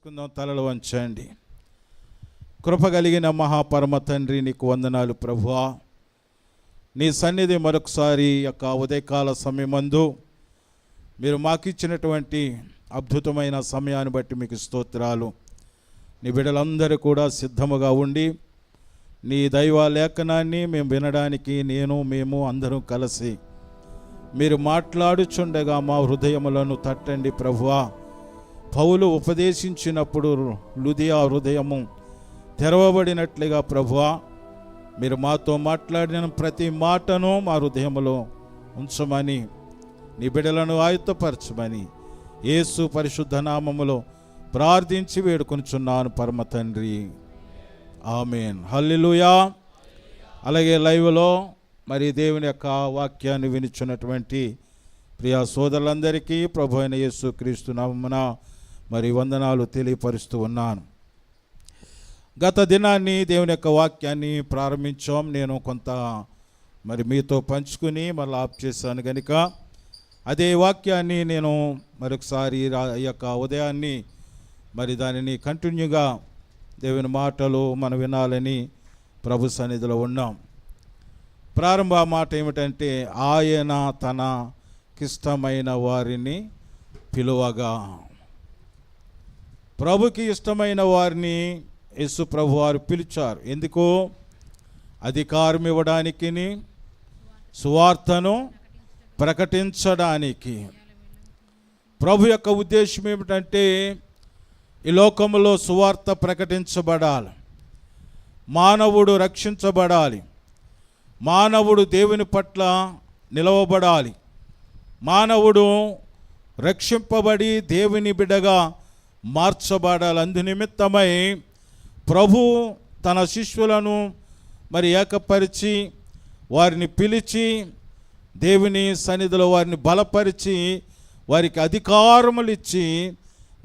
చేసుకుందాం తలలు వంచండి. కృప కలిగిన మహాపరమ తండ్రి నీకు వందనాలు ప్రభువా. నీ సన్నిధి మరొకసారి యొక్క ఉదయకాల సమయమందు మీరు మాకిచ్చినటువంటి అద్భుతమైన సమయాన్ని బట్టి మీకు స్తోత్రాలు. నీ బిడ్డలందరూ కూడా సిద్ధముగా ఉండి నీ దైవ లేఖనాన్ని మేము వినడానికి నేను మేము అందరం కలిసి మీరు మాట్లాడుచుండగా మా హృదయములను తట్టండి ప్రభువా. పౌలు ఉపదేశించినప్పుడు లుదియా హృదయము తెరవబడినట్లుగా ప్రభువా మీరు మాతో మాట్లాడిన ప్రతి మాటను మా హృదయములో ఉంచమని నీ బిడలను ఆయుత్తపరచమని యేసు పరిశుద్ధ నామములో ప్రార్థించి వేడుకొనుచున్నాను పరమ తండ్రి. ఆమెన్. హల్లిలుయా. అలాగే లైవ్లో మరి దేవుని యొక్క వాక్యాన్ని వినిచున్నటువంటి ప్రియా సోదరులందరికీ ప్రభు అయిన యేసు క్రీస్తు నామమున మరి వందనాలు తెలియపరుస్తూ ఉన్నాను. గత దినాన్ని దేవుని యొక్క వాక్యాన్ని ప్రారంభించాం. నేను కొంత మరి మీతో పంచుకుని మళ్ళీ ఆఫ్ చేశాను కనుక అదే వాక్యాన్ని నేను మరొకసారి ఈ యొక్క ఉదయాన్ని మరి దానిని కంటిన్యూగా దేవుని మాటలు మనం వినాలని ప్రభు సన్నిధిలో ఉన్నాం. ప్రారంభ మాట ఏమిటంటే ఆయన తన కిష్టమైన వారిని పిలువగా. ప్రభుకి ఇష్టమైన వారిని యేసు ప్రభు వారు పిలిచారు. ఎందుకు? అధికారం ఇవ్వడానికి సువార్తను ప్రకటించడానికి ప్రభు యొక్క ఉద్దేశం ఏమిటంటే ఈ లోకంలో సువార్త ప్రకటించబడాలి. మానవుడు రక్షించబడాలి. మానవుడు దేవుని పట్ల నిలవబడాలి. మానవుడు రక్షింపబడి దేవుని బిడగా మార్చబడాలి అందునిమిత్తమై ప్రభు తన శిష్యులను మరి ఏకపరిచి వారిని పిలిచి దేవుని సన్నిధిలో వారిని బలపరిచి వారికి అధికారములు ఇచ్చి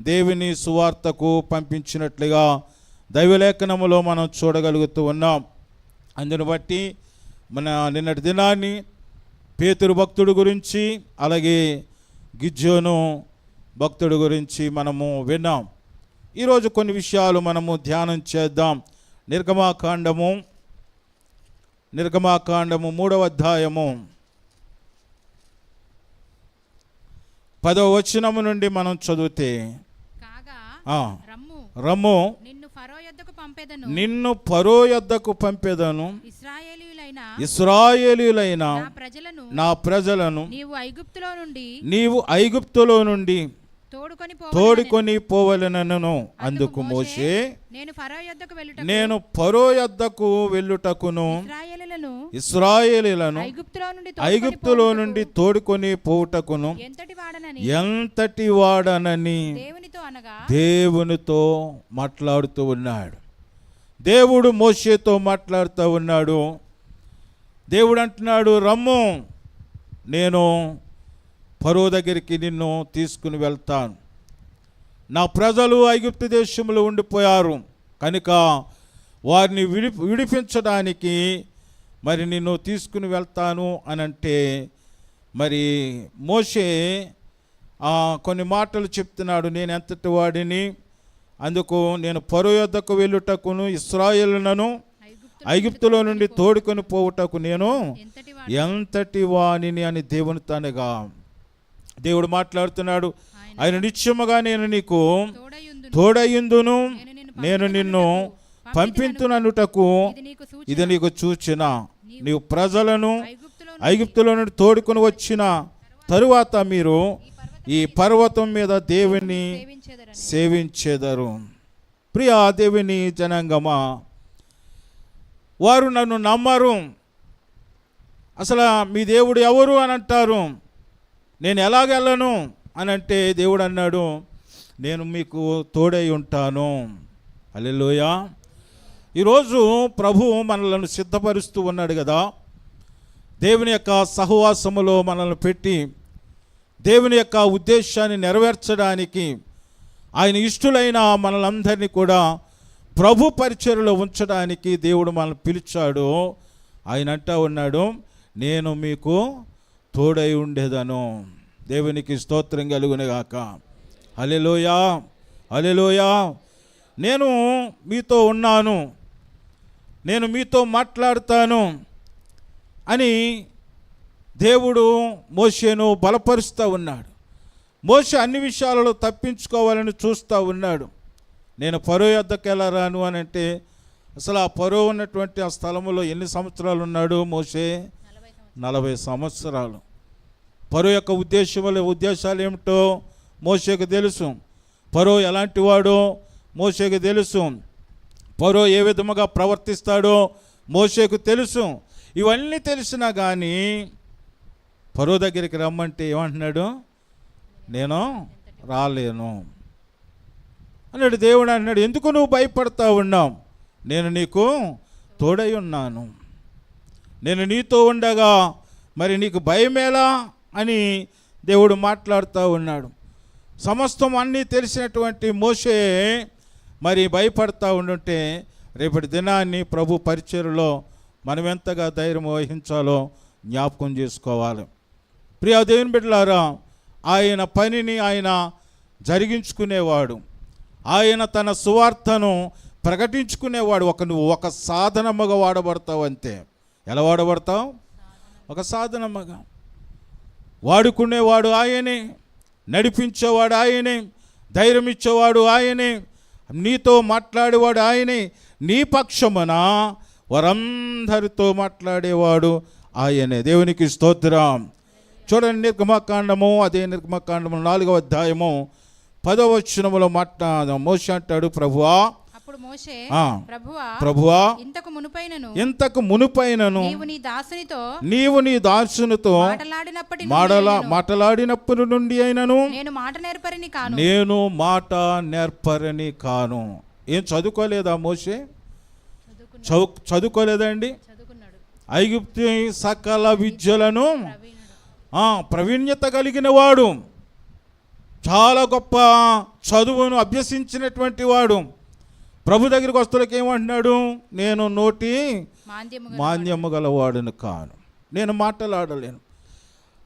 దేవుని సువార్తకు పంపించినట్లుగా దైవలేఖనములో మనం చూడగలుగుతూ ఉన్నాం. అందును బట్టి మన నిన్నటి దినాన్ని పేతురు భక్తుడు గురించి అలాగే గిజ్జోను భక్తుడు గురించి మనము విన్నాం. ఈరోజు కొన్ని విషయాలు మనము ధ్యానం చేద్దాం. నిర్గమాకాండము నిర్గమాకాండము మూడవ అధ్యాయము. పదవ వచనము నుండి మనం చదివితే రమ్ము రమ్ము నిన్ను ఫరో యొద్దకు పంపెదను. నిన్ను పరో యొద్దకు పంపెదను. ఇస్రాయేలీలైన నా ప్రజలను నా ప్రజలను నీవు ఐగుప్తులో నుండి నీవు ఐగుప్తులో నుండి తోడుకొని పోవలనను. అందుకు మోషే నేను పరో యొద్దకు వెళ్ళుటకును ఇస్రాయేలీలను ఇస్రాయేలీలను ఐగుప్తులో నుండి తోడుకొని పోవుటకును ఎంతటి వాడనని? దేవునితో మాట్లాడుతూ ఉన్నాడు. దేవుడు మోషేతో మాట్లాడుతూ ఉన్నాడు. దేవుడు అంటున్నాడు రమ్ము నేను పరో దగ్గరికి నిన్ను తీసుకుని వెళ్తాను. నా ప్రజలు ఐగుప్తు దేశంలో ఉండిపోయారు. కనుక వారిని విడి విడిపించడానికి మరి నిన్ను తీసుకుని వెళ్తాను అని అంటే మరి మోషే ఆ, కొన్ని మాటలు చెప్తున్నాడు. నేను ఎంతటి వాడిని? అందుకు నేను పరో యొద్దకు వెళ్ళుటకును ఇస్రాయేలులను ఐగుప్తులో నుండి తోడుకొని పోవుటకు నేను ఎంతటి వాణిని అని దేవుని తనగా దేవుడు మాట్లాడుతున్నాడు. ఆయన నిత్యముగా నేను నీకు తోడయుందును నేను నిన్ను నేను నిన్ను పంపింతుననుటకు ఇది నీకు చూచిన నీవు ప్రజలను ఐగుప్తులో నుండి తోడుకొని వచ్చిన తరువాత మీరు ఈ పర్వతం మీద దేవుని సేవించేదరు. ప్రియా దేవుని జనాంగమా వారు నన్ను నమ్మరు. అసలు మీ దేవుడు ఎవరు అని అంటారు? నేను ఎలాగెళ్ళను అని అంటే దేవుడు అన్నాడు నేను మీకు తోడై ఉంటాను. అల్లెలోయ ఈరోజు ప్రభు మనలను సిద్ధపరుస్తూ ఉన్నాడు కదా. దేవుని యొక్క సహవాసములో మనల్ని పెట్టి దేవుని యొక్క ఉద్దేశాన్ని నెరవేర్చడానికి ఆయన ఇష్టులైన మనలందరినీ కూడా ప్రభు పరిచయలో ఉంచడానికి దేవుడు మనల్ని పిలిచాడు. ఆయన అంటా ఉన్నాడు నేను మీకు తోడై ఉండేదను. దేవునికి స్తోత్రం కలుగునిగాక. అలెలోయా అలెలోయా నేను మీతో ఉన్నాను. నేను మీతో మాట్లాడతాను అని దేవుడు మోషేను బలపరుస్తూ ఉన్నాడు. మోష అన్ని విషయాలలో తప్పించుకోవాలని చూస్తూ ఉన్నాడు. నేను పరో యొద్దకు ఎలా రాను అని అంటే అసలు ఆ పరో ఉన్నటువంటి ఆ స్థలంలో ఎన్ని సంవత్సరాలు ఉన్నాడు మోషే? నలభై సంవత్సరాలు. నలభై పరో యొక్క ఉద్దేశముల ఉద్దేశాలు ఏమిటో మోషేకు తెలుసు. పరో ఎలాంటి వాడో మోసేకు తెలుసు. పరో ఏ విధముగా ప్రవర్తిస్తాడో మోషేకు తెలుసు. ఇవన్నీ తెలిసినా కానీ పరో దగ్గరికి రమ్మంటే ఏమంటున్నాడు? నేను రాలేను. అన్నాడు దేవుడు అన్నాడు ఎందుకు నువ్వు భయపడతా ఉన్నావు? నేను నీకు తోడై ఉన్నాను. నేను నీతో ఉండగా మరి నీకు భయమేలా అని దేవుడు మాట్లాడుతూ ఉన్నాడు. సమస్తం అన్నీ తెలిసినటువంటి మోసే మరి భయపడతా ఉండుంటే రేపటి దినాన్ని ప్రభు పరిచయలో మనం ఎంతగా ధైర్యం వహించాలో జ్ఞాపకం చేసుకోవాలి. ప్రియా దేవుని బిడ్డలారా ఆయన పనిని ఆయన జరిగించుకునేవాడు. ఆయన తన సువార్తను ప్రకటించుకునేవాడు. ఒక నువ్వు ఒక సాధనముగా వాడబడతావు అంతే ఎలా వాడబడతావు? ఒక సాధనమ్మగా వాడుకునేవాడు ఆయనే నడిపించేవాడు ఆయనే ధైర్యం ఇచ్చేవాడు ఆయనే నీతో మాట్లాడేవాడు ఆయనే నీ పక్షమున వారందరితో మాట్లాడేవాడు ఆయనే. దేవునికి స్తోత్రం. చూడండి నిర్గమకాండము అదే నిర్గమకాండము నాలుగవ అధ్యాయము పదవచనములో మాట్లాడ మోష అంటాడు ప్రభువా అప్పుడు మోషే ప్రభువా ప్రభువా ఇంతకు మునుపైనను ఇంతకు మునుపైనను నీవు నీ దాసునితో నీవు నీ దాసునితో మాటలాడినప్పటి నేను- మాటలాడినప్పటి నుండి అయినను. నేను మాట నేర్పరిని కాను. నేను మాట నేర్పరని కాను. ఏం చదువుకోలేదా మోషే? చదువు చదువుకోలేదండి ఐగుప్తి సకల విద్యలను ప్రవీణ్యత కలిగిన వాడు. చాలా గొప్ప చదువును అభ్యసించినటువంటి వాడు. ప్రభు దగ్గరికి వస్తువులకి ఏమంటున్నాడు? నేను నోటి మాంద్యము గలవాడును. కాను. నేను మాట్లాడలేను.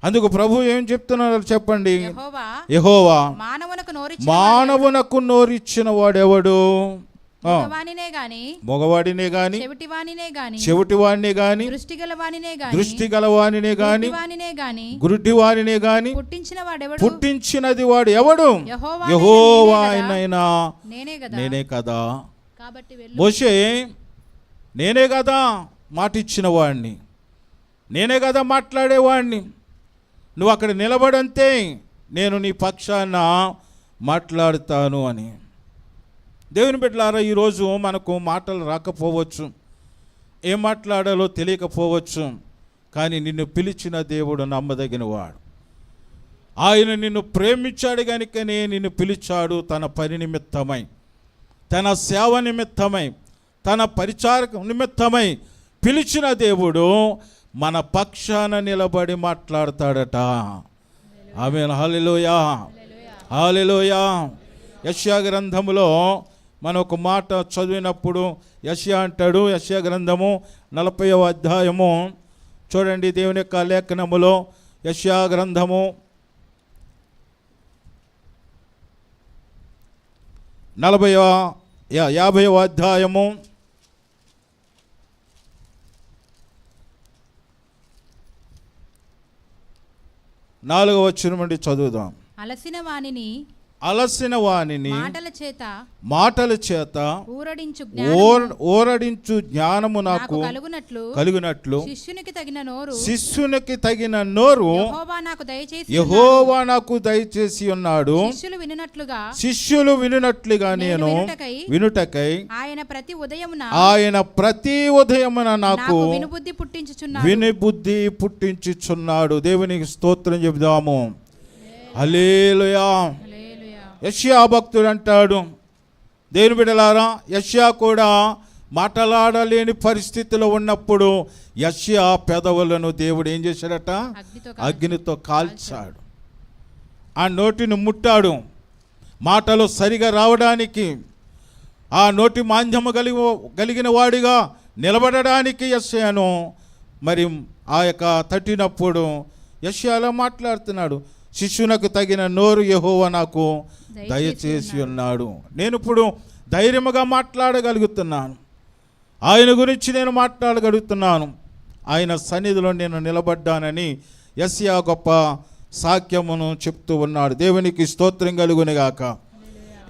అందుకు ప్రభు ఏం చెప్తున్నారో చెప్పండి. యెహోవా మానవునకు నోరిచ్చిన వాడెవడు? ఆ, వానినే గాని మగవాడినే గాని చెవిటివానినే గాని చెవిటివాడినే గాని దృష్టి గలవానినే గాని దృష్టి గలవానినే గాని వానినే గాని గురుడివానినే గాని పుట్టించిన వాడెవడు పుట్టించినది వాడు ఎవడు యెహోవా యహోవా నేనే కదా. ఆయనైనా నేనే కదా? నేనే కదా? కాబట్టి మోషే నేనే కదా మాట ఇచ్చిన వాడిని నేనే కదా మాట్లాడేవాడిని నువ్వు అక్కడ నిలబడంతే నేను నీ పక్షాన మాట్లాడుతాను అని. దేవుని బిడ్డలారా ఈరోజు మనకు మాటలు రాకపోవచ్చు. ఏం మాట్లాడాలో తెలియకపోవచ్చు. కానీ నిన్ను పిలిచిన దేవుడు నమ్మదగినవాడు. ఆయన నిన్ను ప్రేమించాడు కనుకనే నిన్ను పిలిచాడు తన పని నిమిత్తమై తన సేవ నిమిత్తమై తన పరిచారక నిమిత్తమై పిలిచిన దేవుడు మన పక్షాన నిలబడి మాట్లాడతాడట. ఆమె హాలిలోయా హాలిలోయా యశ్యా గ్రంథములో మన ఒక మాట చదివినప్పుడు యశ్యా అంటాడు యశ్యా గ్రంథము నలభై అధ్యాయము. చూడండి దేవుని యొక్క లేఖనములో యశ్యా గ్రంథము నలభై యా యాభైవ అధ్యాయము. నాలుగవ వచ్చిన నుండి చదువుదాం. అలసిన వాణిని అలసిన వానిని మాటల చేత మాటల చేత ఊరడించు ఓర జ్ఞానము ఓరడించు జ్ఞానము నాకు కలుగునట్లు కలిగినట్లు శిష్యునికి తగిన నోరు శిష్యునికి తగిన నోరు యెహోవా నాకు దయచేసి యహోవా నాకు దయచేసి ఉన్నాడు. శిష్యులు వినునట్లుగా శిష్యులు వినునట్లుగా నేను వినుటకై ఆయన ప్రతి ఉదయమున ఆయన ప్రతి ఉదయమున నాకు వినుబుద్ధి పుట్టించుచున్నాడు. విని బుద్ధి పుట్టించుచున్నాడు. దేవునికి స్తోత్రం చెబుదాము. హల్లెలూయా. యష్యా భక్తుడు అంటాడు దేవుని బిడ్డలారా యష్యా కూడా మాట్లాడలేని పరిస్థితిలో ఉన్నప్పుడు యష్యా పెదవులను దేవుడు ఏం చేశాడట? అగ్నితో అగ్నితో కాల్చాడు. ఆ నోటిని ముట్టాడు. మాటలు సరిగా రావడానికి ఆ నోటి మాంద్యము కలిగి కలిగిన వాడిగా నిలబడడానికి యశ్యాను మరి ఆ యొక్క తట్టినప్పుడు యశ్యాలో మాట్లాడుతున్నాడు. శిష్యునకు తగిన నోరు యెహోవా నాకు దయచేసి ఉన్నాడు. నేను ఇప్పుడు ధైర్యముగా మాట్లాడగలుగుతున్నాను. ఆయన గురించి నేను మాట్లాడగలుగుతున్నాను. ఆయన సన్నిధిలో నేను నిలబడ్డానని యస్యా గొప్ప సాక్యమును చెప్తూ ఉన్నాడు. దేవునికి స్తోత్రం కలుగునిగాక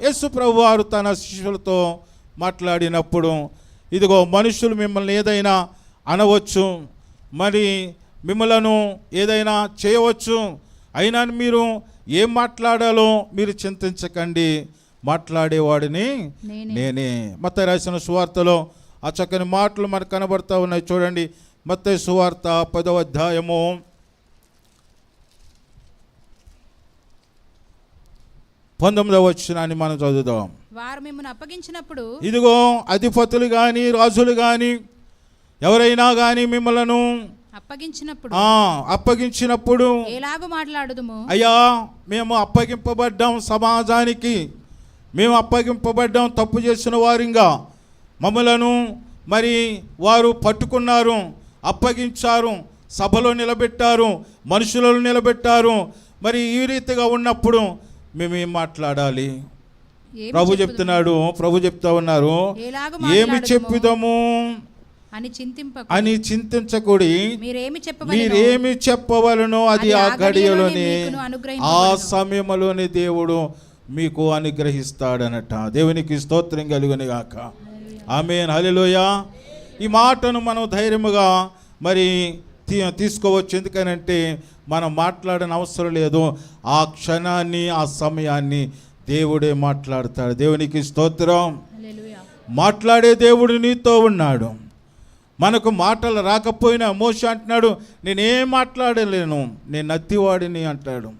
యేసు ప్రభు వారు తన శిష్యులతో మాట్లాడినప్పుడు ఇదిగో మనుషులు మిమ్మల్ని ఏదైనా అనవచ్చు మరి మిమ్మలను ఏదైనా చేయవచ్చు అయినా మీరు ఏం మాట్లాడాలో మీరు చింతించకండి. మాట్లాడేవాడిని నేనే. మత రాసిన సువార్తలో ఆ చక్కని మాటలు మనకు కనబడతా ఉన్నాయి. చూడండి. మత సువార్త పదవ అధ్యాయము. పంతొమ్మిదవ వచ్చినాన్ని మనం చదువుదాం. వారు మిమ్మల్ని అప్పగించినప్పుడు ఇదిగో అధిపతులు కానీ రాజులు కానీ ఎవరైనా కానీ మిమ్మలను అప్పగించినప్పుడు అప్పగించినప్పుడు ఎలాగూ మాట్లాడుదుము? అయ్యా మేము అప్పగింపబడ్డాం సమాజానికి. మేము అప్పగింపబడ్డాం తప్పు చేసిన వారింగా. మమ్మలను మరి వారు పట్టుకున్నారు అప్పగించారు సభలో నిలబెట్టారు మనుషులను నిలబెట్టారు. మరి ఈ రీతిగా ఉన్నప్పుడు మేము ఏం మాట్లాడాలి ప్రభు? చెప్తున్నాడు? ప్రభు చెప్తా ఉన్నారు. ఏమి చెప్పుదాము? అని చింతింపకు అని చింతించకూడి మీరేమి చెప్పవలెనో మీరేమి చెప్పవలనో అది ఆ గడియలోని ఆ. సమయంలోని దేవుడు మీకు అనుగ్రహిస్తాడనట. దేవునికి స్తోత్రం కలుగుని గాక. ఆమె హలిలోయ ఈ మాటను మనం ధైర్యముగా మరి తీసుకోవచ్చు. ఎందుకనంటే మనం మాట్లాడని అవసరం లేదు. ఆ క్షణాన్ని ఆ సమయాన్ని దేవుడే మాట్లాడతాడు. దేవునికి స్తోత్రం. మాట్లాడే దేవుడు నీతో ఉన్నాడు. మనకు మాటలు రాకపోయినా మోస అంటున్నాడు నేనేం మాట్లాడలేను నేను నత్తివాడిని అంటాడు.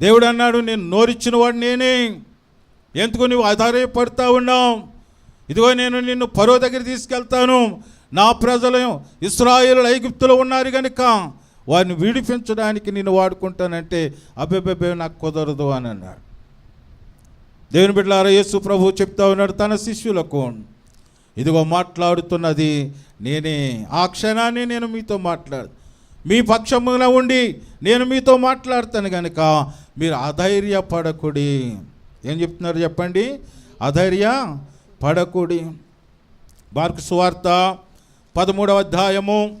దేవుడు అన్నాడు నేను నోరిచ్చిన వాడు నేనే. ఎందుకు నువ్వు ఆధారపడతా ఉన్నావు? ఇదిగో నేను నిన్ను పరో దగ్గర తీసుకెళ్తాను. నా ప్రజలు ఇస్రాయేలు ఐగుప్తులో ఉన్నారు కనుక వారిని విడిపించడానికి నేను వాడుకుంటానంటే అబ్బెబ్బెబ్బే నాకు కుదరదు అని అన్నాడు. దేవుని బిడ్డలారా యేసు ప్రభు చెప్తా ఉన్నాడు తన శిష్యులకు. ఇదిగో మాట్లాడుతున్నది నేనే. ఆ క్షణాన్ని నేను మీతో మాట్లాడు మీ పక్షమున ఉండి నేను మీతో మాట్లాడతాను కనుక మీరు అధైర్యపడకుడి. ఏం చెప్తున్నారు చెప్పండి? అధైర్య పడకుడి. మార్కు సువార్త పదమూడవ అధ్యాయము.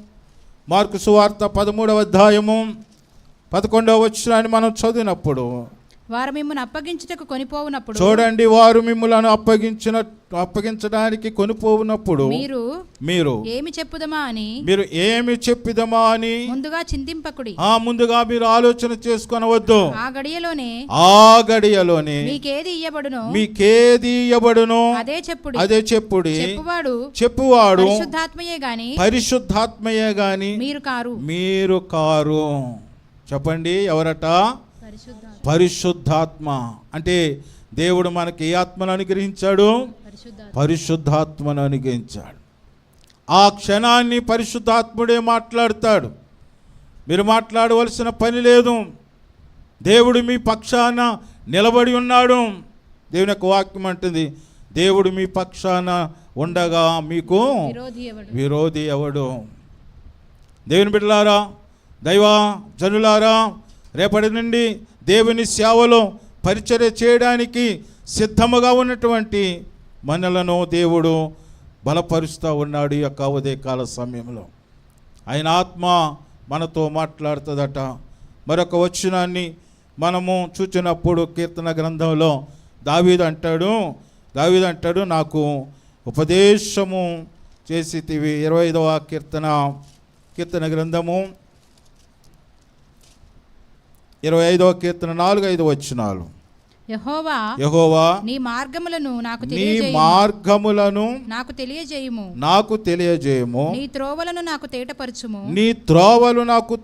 మార్కు సువార్త పదమూడవ అధ్యాయము. పదకొండవ వచ్చినాన్ని మనం చదివినప్పుడు వారు మిమ్మల్ని అప్పగించుటకు కొనిపోవునప్పుడు చూడండి వారు మిమ్మల్ని అప్పగించిన అప్పగించడానికి కొనిపోవునప్పుడు మీరు మీరు ఏమి చెప్పుదమా అని మీరు ఏమి చెప్పిదమా అని ముందుగా చింతింపకుడి. ఆ ముందుగా మీరు ఆలోచన చేసుకొనవద్దు. ఆ గడియలోనే ఆ గడియలోని మీకేది ఇయ్యబడునో? మీకేది ఇవ్వబడును అదే చెప్పుడి. అదే చెప్పుడి. చెప్పువాడు చెప్పువాడు పరిశుద్ధాత్మయే గాని పరిశుద్ధాత్మయే గాని మీరు కారు. మీరు కారు. చెప్పండి ఎవరట? పరిశుద్ధ పరిశుద్ధాత్మ. అంటే దేవుడు మనకి ఏ ఆత్మను అనుగ్రహించాడు? పరిశుద్ధ పరిశుద్ధాత్మను అనుగ్రహించాడు. ఆ క్షణాన్ని పరిశుద్ధాత్ముడే మాట్లాడతాడు. మీరు మాట్లాడవలసిన పని లేదు. దేవుడు మీ పక్షాన నిలబడి ఉన్నాడు. దేవుని యొక్క వాక్యం అంటుంది దేవుడు మీ పక్షాన ఉండగా మీకు విరోధి ఎవడు? దేవుని బిడ్డలారా దైవ జనులారా రేపటి నుండి దేవుని సేవలో పరిచర్య చేయడానికి సిద్ధముగా ఉన్నటువంటి మనలను దేవుడు బలపరుస్తూ ఉన్నాడు ఈ యొక్క ఉదయకాల సమయంలో. ఆయన ఆత్మ మనతో మాట్లాడుతుందట. మరొక వచనాన్ని మనము చూచినప్పుడు కీర్తన గ్రంథంలో దావీదు అంటాడు దావీదు అంటాడు నాకు ఉపదేశము చేసితివి ఇరవై ఐదవ కీర్తన కీర్తన గ్రంథము. ఇరవై ఐదవ కీర్తన నాలుగు ఐదు వచ్చినాలు యహోవా యహోవా నీ మార్గములను నాకు నీ మార్గములను నాకు తెలియజేయము. నాకు తెలియజేయము. నీ త్రోవలను నాకు తేటపరచుము. నీ త్రోవలు నాకు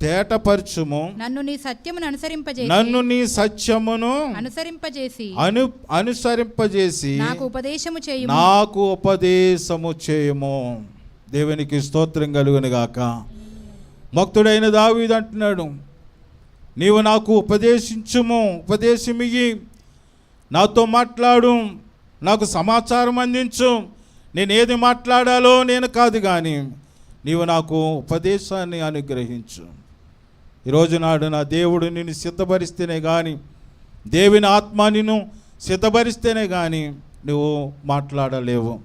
తేటపరచుము. నన్ను నీ సత్యమును అనుసరింపజేసి నన్ను నీ సత్యమును అనుసరింపజేసి అను అనుసరింపజేసి నాకు ఉపదేశము చేయుము. నాకు ఉపదేశము చేయము. దేవునికి స్తోత్రం కలుగును గాక భక్తుడైన దావీదు అంటున్నాడు నీవు నాకు ఉపదేశించుము ఉపదేశమియ్యి. నాతో మాట్లాడు నాకు సమాచారం అందించు. నేను ఏది మాట్లాడాలో నేను కాదు కానీ నీవు నాకు ఉపదేశాన్ని అనుగ్రహించు. ఈరోజు నాడు నా దేవుడు నిన్ను సిద్ధపరిస్తేనే కానీ దేవుని ఆత్మ నిన్ను సిద్ధపరిస్తేనే కానీ నువ్వు మాట్లాడలేవు.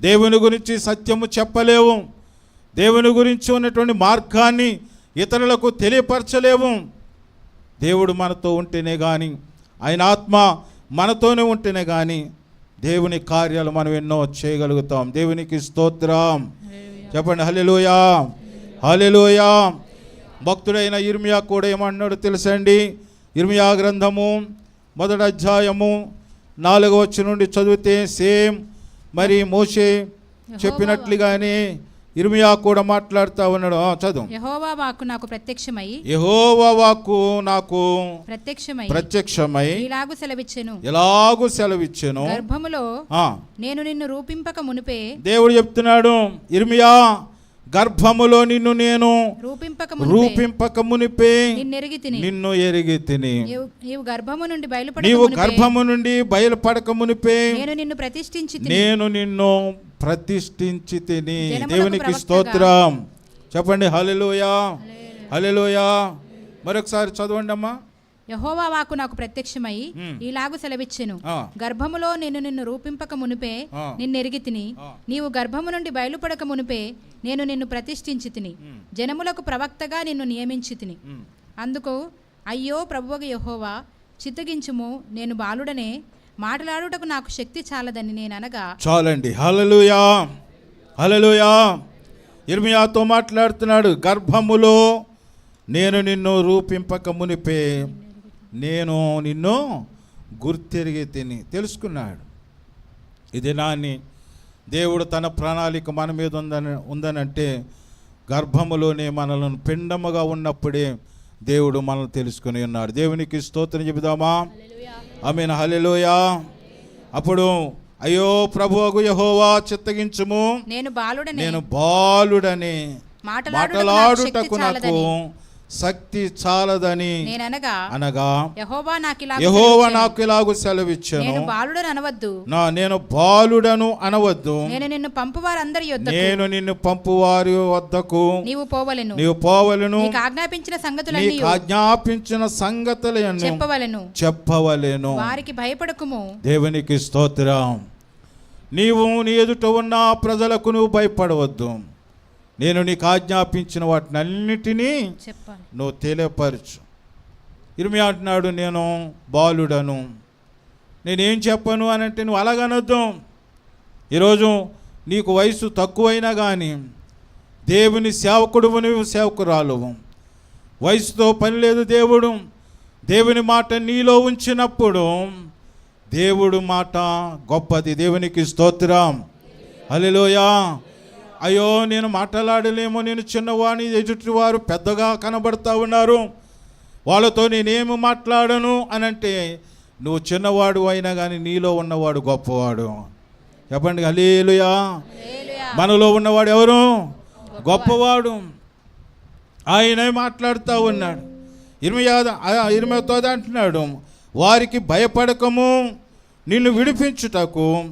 దేవుని గురించి సత్యము చెప్పలేవు. దేవుని గురించి ఉన్నటువంటి మార్గాన్ని ఇతరులకు తెలియపరచలేవు. దేవుడు మనతో ఉంటేనే కానీ ఆయన ఆత్మ మనతోనే ఉంటేనే కానీ దేవుని కార్యాలు మనం ఎన్నో చేయగలుగుతాం. దేవునికి స్తోత్రం. చెప్పండి హల్లెలూయా. హల్లెలూయా. భక్తుడైన ఇర్మియా కూడా ఏమన్నాడు తెలుసండి? ఇర్మియా గ్రంథము మొదటి అధ్యాయము నాలుగో వచ్చి నుండి చదివితే సేమ్ మరి మోషే చెప్పినట్లుగానే ఇర్మియా కూడా మాట్లాడుతూ ఉన్నాడు. చదువు. యహోవా వాక్కు నాకు ప్రత్యక్షమై. యెహోవా వాక్కు నాకు ప్రత్యక్షమై. ప్రత్యక్షమై. ఇలాగు సెలవిచ్చెను? ఎలాగూ సెలవిచ్చాను? గర్భములో నేను నిన్ను రూపింపక మునిపే. దేవుడు చెప్తున్నాడు ఇర్మియా గర్భములో నిన్ను నేను రూపింపక మునిపే. నిన్ను ఎరిగి తిని. నీవు గర్భము నుండి బయలుపడక నీవు గర్భము నుండి బయలుపడక మునిపే. నేను నిన్ను ప్రతిష్ఠించి నేను నిన్ను ప్రతిష్ఠించి తిని దేవునికి. స్తోత్రం చెప్పండి హల్లెలూయా హల్లెలూయా మరొకసారి చదవండి అమ్మా యహోవా వాక్కు నాకు ప్రత్యక్షమై. ఇలాగు సెలవిచ్చెను. గర్భములో నేను నిన్ను రూపింపక మునిపే. నిన్నెరిగి తిని. నీవు గర్భము నుండి బయలుపడక మునిపే నేను నిన్ను ప్రతిష్ఠించి తిని. జనములకు ప్రవక్తగా నిన్ను నియమించి తిని. అందుకు అయ్యో ప్రభువగ యహోవా చిత్తగించుము నేను బాలుడనే మాటలాడుటకు నాకు శక్తి చాలదని నేను అనగా చాలండి. హల్లెలూయా. హల్లెలూయా. ఇర్మియాతో మాట్లాడుతున్నాడు గర్భములో నేను నిన్ను రూపింపక మునిపే నేను నిన్ను గుర్తెరిగి తిని తెలుసుకున్నాడు. ఇది నాన్ని దేవుడు తన ప్రణాళిక మన మీద ఉందని ఉందనంటే గర్భములోనే మనలను పిండముగా ఉన్నప్పుడే దేవుడు మనల్ని తెలుసుకుని ఉన్నాడు. దేవునికి స్తోత్రం చెబుదామా? ఆమెను. హల్లెలూయా. అప్పుడు అయ్యో ప్రభువగు యహోవా చిత్తగించుము. నేను బాలుడనే. నేను బాలుడని. మాటలాడుటకు నాకు శక్తి చాలదని నేననగా అనగా యహోవా నాకు ఇలా యహోవా నాకు ఇలాగు సెలవిచ్చాను. నేను బాలుడని అనవద్దు నా నేను బాలుడను అనవద్దు. నేను నిన్ను పంపు వారందరి యొద్దకు. నేను నిన్ను పంపువారి వద్దకు. నీవు పోవలెను. నీవు పోవలను. నీకు ఆజ్ఞాపించిన సంగతులన్నీ నీకు ఆజ్ఞాపించిన సంగతులను చెప్పవలెను. చెప్పవలెను. వారికి భయపడకుము. దేవునికి స్తోత్రం. నీవు నీ ఎదుట ఉన్న ప్రజలకు నువ్వు భయపడవద్దు. నేను నీకు ఆజ్ఞాపించిన వాటిని అన్నిటినీ నువ్వు తెలియపరచు. ఇరిమి అంటున్నాడు నేను బాలుడను. నేనేం చెప్పను? అని అంటే నువ్వు అలాగనొద్దు. ఈరోజు నీకు వయసు తక్కువైనా కానీ దేవుని సేవకుడు నువ్వు సేవకురాలు వయసుతో పని లేదు దేవుడు. దేవుని మాట నీలో ఉంచినప్పుడు దేవుడు మాట గొప్పది. దేవునికి స్తోత్రం. హల్లెలూయా. అయ్యో నేను మాట్లాడలేమో నేను చిన్నవాణి ఎదుటివారు పెద్దగా కనబడతా ఉన్నారు. వాళ్ళతో నేనేమి మాట్లాడను అని అంటే నువ్వు చిన్నవాడు అయినా కానీ నీలో ఉన్నవాడు గొప్పవాడు. చెప్పండి హలేలుయా మనలో ఉన్నవాడు ఎవరు? గొప్పవాడు. ఆయనే మాట్లాడుతూ ఉన్నాడు. ఇరవై ఇరవై తోద అంటున్నాడు వారికి భయపడకము. నిన్ను విడిపించుటకు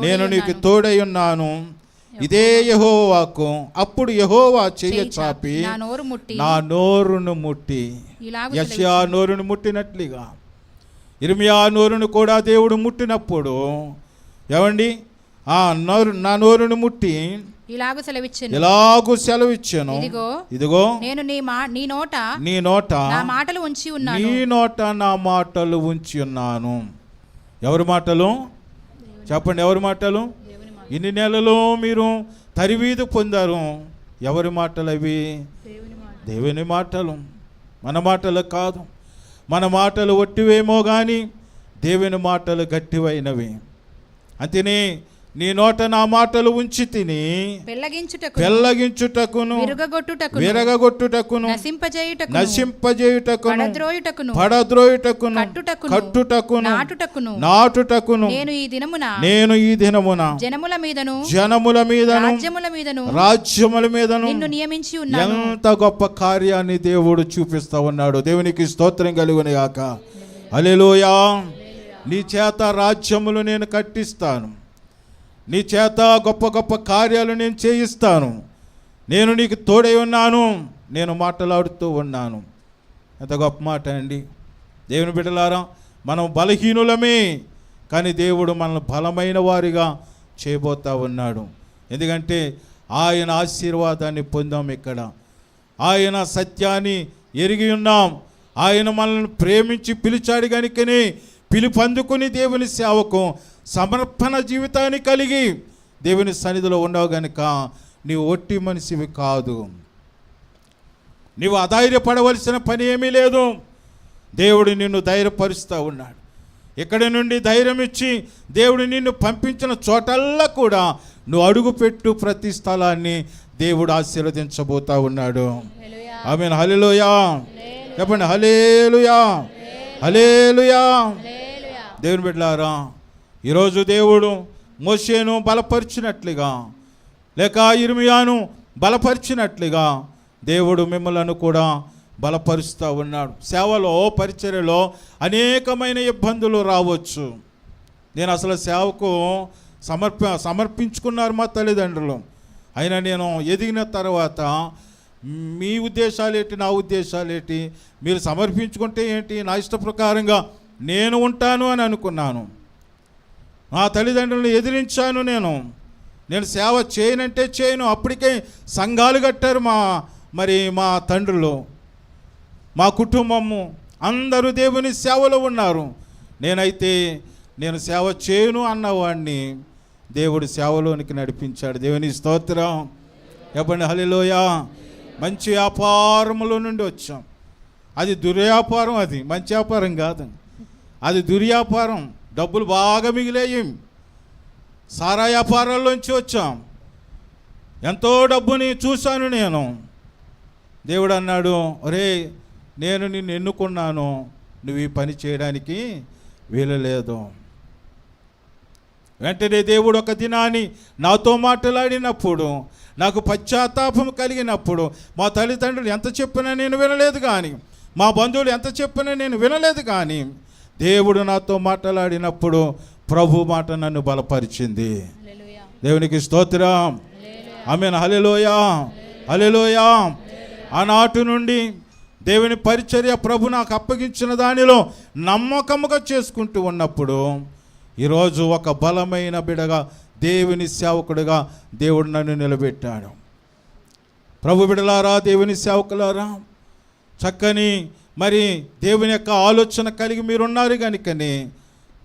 నేను నీకు తోడై ఉన్నాను. ఇదే యహోవాకు అప్పుడు యహోవా చెయ్య చెయ్యి చాపి. నా నోరు ముట్టి. నా నోరును ముట్టి. ఇలాగు యశ్యా నోరును ముట్టినట్లుగా. ఇర్మియా నోరును కూడా దేవుడు ముట్టినప్పుడు ఏమండి? ఆ నోరు నా నోరును ముట్టి ఇలాగు సెలవిచ్చెను. ఎలాగూ సెలవిచ్చాను. ఇదిగో ఇదిగో నేను నీ మా నీ నోట నీ నోట నా మాటలు ఉంచి ఉన్నాను. నీ నోట నా మాటలు ఉంచి ఉన్నాను. ఎవరి మాటలు? చెప్పండి ఎవరి మాటలు? ఇన్ని నెలలో మీరు తరివీదు పొందారు. ఎవరి మాటలు. అవి దేవుని మాటలు. మన మాటలు కాదు. మన మాటలు ఒట్టివేమో కానీ దేవుని మాటలు గట్టివైనవి. అంతేనే నీ నోట నా మాటలు ఉంచి తిని పెళ్ళగించుటకు పెళ్ళగించుటకును విరగగొట్టుటకు విరగగొట్టుటకును నశింపజేయుటకు నశింపజేయుటకును పడద్రోయుటకును పడద్రోయుటకును కట్టుటకును కట్టుటకును నాటుటకును నాటుటకును. నేను ఈ దినమున నేను ఈ దినమున జనముల మీదను జనముల మీదను రాజ్యముల మీదను రాజ్యముల మీదను నిన్ను నియమించి ఉన్నాను. ఎంత గొప్ప కార్యాన్ని దేవుడు చూపిస్తా ఉన్నాడు. దేవునికి స్తోత్రం కలుగుని గాక అలెలోయా నీ చేత రాజ్యములు నేను కట్టిస్తాను. నీ చేత గొప్ప గొప్ప కార్యాలు నేను చేయిస్తాను. నేను నీకు తోడై ఉన్నాను. నేను మాట్లాడుతూ ఉన్నాను. ఎంత గొప్ప మాట అండి. దేవుని బిడ్డలారా మనం బలహీనులమే కానీ దేవుడు మనల్ని బలమైన వారిగా చేయబోతా ఉన్నాడు. ఎందుకంటే ఆయన ఆశీర్వాదాన్ని పొందాం ఇక్కడ. ఆయన సత్యాన్ని ఎరిగి ఉన్నాం. ఆయన మనల్ని ప్రేమించి పిలిచాడు కనుకనే పిలుపందుకుని దేవుని సేవకు సమర్పణ జీవితాన్ని కలిగి దేవుని సన్నిధిలో ఉండవు గనుక నీవు ఒట్టి మనిషివి కాదు. నీవు అధైర్యపడవలసిన పని ఏమీ లేదు. దేవుడు నిన్ను ధైర్యపరుస్తూ ఉన్నాడు. ఇక్కడి నుండి ధైర్యం ఇచ్చి దేవుడు నిన్ను పంపించిన చోటల్లా కూడా నువ్వు అడుగుపెట్టు ప్రతి స్థలాన్ని దేవుడు ఆశీర్వదించబోతా ఉన్నాడు. ఆమె హలేలుయా చెప్పండి. హలేలుయా హలేలుయా దేవుని బిడ్డలారా ఈరోజు దేవుడు మోషేను బలపరిచినట్లుగా లేక ఇర్మియాను బలపరిచినట్లుగా దేవుడు మిమ్మలను కూడా బలపరుస్తూ ఉన్నాడు. సేవలో పరిచర్యలో అనేకమైన ఇబ్బందులు రావచ్చు. నేను అసలు సేవకు సమర్ప సమర్పించుకున్నారు మా తల్లిదండ్రులు. అయినా నేను ఎదిగిన తర్వాత మీ ఉద్దేశాలు ఏంటి నా ఉద్దేశాలు ఏంటి మీరు సమర్పించుకుంటే ఏంటి నా ఇష్ట ప్రకారంగా నేను ఉంటాను అని అనుకున్నాను. నా తల్లిదండ్రులను ఎదిరించాను నేను. నేను సేవ చేయనంటే చేయను. అప్పటికే సంఘాలు కట్టారు మా మరి మా తండ్రులు. మా కుటుంబము అందరూ దేవుని సేవలో ఉన్నారు. నేనైతే నేను సేవ చేయను అన్నవాడిని దేవుడు సేవలోనికి నడిపించాడు. దేవుని స్తోత్రం. చెప్పండి హలిలోయ మంచి వ్యాపారములో నుండి వచ్చాం. అది దుర్వ్యాపారం అది. మంచి వ్యాపారం కాదు. అది దుర్వ్యాపారం. డబ్బులు బాగా మిగిలేయి. సారా వ్యాపారాల్లోంచి వచ్చాం. ఎంతో డబ్బుని చూశాను నేను. దేవుడు అన్నాడు ఒరే నేను నిన్ను ఎన్నుకున్నాను. నువ్వు ఈ పని చేయడానికి వీలలేదు. వెంటనే దేవుడు ఒక దినాన్ని నాతో మాట్లాడినప్పుడు నాకు పశ్చాత్తాపం కలిగినప్పుడు మా తల్లిదండ్రులు ఎంత చెప్పినా నేను వినలేదు కానీ మా బంధువులు ఎంత చెప్పినా నేను వినలేదు కానీ దేవుడు నాతో మాట్లాడినప్పుడు ప్రభు మాట నన్ను బలపరిచింది. దేవునికి స్తోత్రం. ఆమె హలెలోయా హలెలోయా ఆనాటి నుండి దేవుని పరిచర్య ప్రభు నాకు అప్పగించిన దానిలో నమ్మకముగా చేసుకుంటూ ఉన్నప్పుడు ఈరోజు ఒక బలమైన బిడగా దేవుని సేవకుడిగా దేవుడు నన్ను నిలబెట్టాడు. ప్రభు బిడలారా దేవుని సేవకులారా చక్కని మరి దేవుని యొక్క ఆలోచన కలిగి మీరున్నారు కనుకనే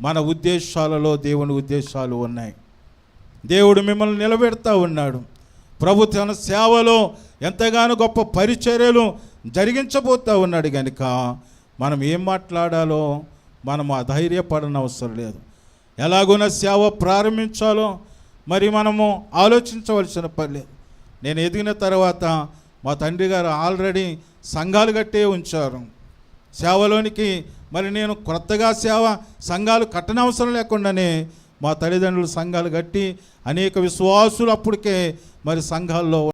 మన ఉద్దేశాలలో దేవుని ఉద్దేశాలు ఉన్నాయి. దేవుడు మిమ్మల్ని నిలబెడతా ఉన్నాడు. ప్రభు తన సేవలో ఎంతగానో గొప్ప పరిచర్యలు జరిగించబోతా ఉన్నాడు కనుక మనం ఏం మాట్లాడాలో మనం అధైర్యపడనవసరం అవసరం లేదు. ఎలాగున సేవ ప్రారంభించాలో మరి మనము ఆలోచించవలసిన పని లేదు. నేను ఎదిగిన తర్వాత మా తండ్రి గారు ఆల్రెడీ సంఘాలు కట్టే ఉంచారు. సేవలోనికి మరి నేను కొత్తగా సేవ సంఘాలు కట్టనవసరం లేకుండానే మా తల్లిదండ్రులు సంఘాలు కట్టి అనేక విశ్వాసులు అప్పటికే మరి సంఘాల్లో